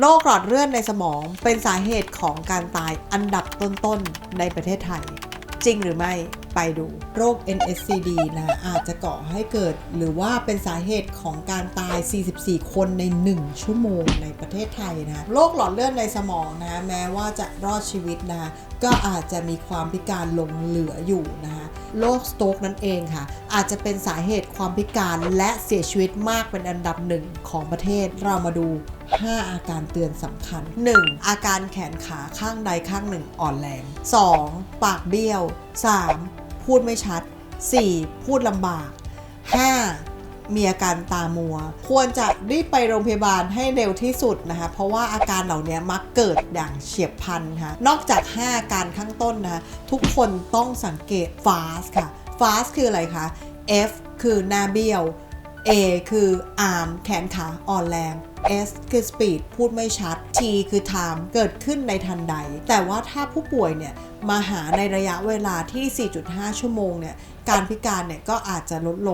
โรคหลอดเลือดในสมองเป็นสาเหตุของการตายอันดับต้นๆ ในประเทศไทย จริงหรือไม่ไปดูโรค NSCD นะอาจจะก่อให้เกิด หรือว่าเป็นสาเหตุของการตาย 44 คนใน 1 ชั่วโมงในประเทศไทยนะโรคหลอดเลือดในสมองนะแม้ว่าจะรอดชีวิตนะก็อาจจะมีความพิการหลงเหลืออยู่นะคะโรคสโตกนั่นเองค่ะ อาจจะเป็นสาเหตุความพิการและเสียชีวิตมากเป็นอันดับหนึ่งของประเทศเรามาดู 5 อาการเตือนสำคัญ 1. อาการแขนขาข้างใดข้างหนึ่งอ่อนแรง 2. ปากเบี้ยว 3. พูดไม่ชัด 4. พูดลำบาก 5. มีอาการตามัว ควรจะรีบไปโรงพยาบาลให้เร็วที่สุดนะคะ เพราะว่าอาการเหล่านี้มักเกิดอย่างเฉียบพลันค่ะนอกจาก 5 อาการข้างต้นนะคะทุกคนต้องสังเกต fast ค่ะ fast คืออะไรคะ F คือหน้าเบี้ยว A คืออาร์มแขนขาอ่อนแรง S คือ speed พูดไม่ชัด T คือ time เกิดขึ้นในทันใด แต่ว่าถ้าผู้ป่วยเนี่ยมาหาในระยะเวลาที่ 4.5 ชั่วโมงเนี่ย การพิการเนี่ยก็อาจจะลดลง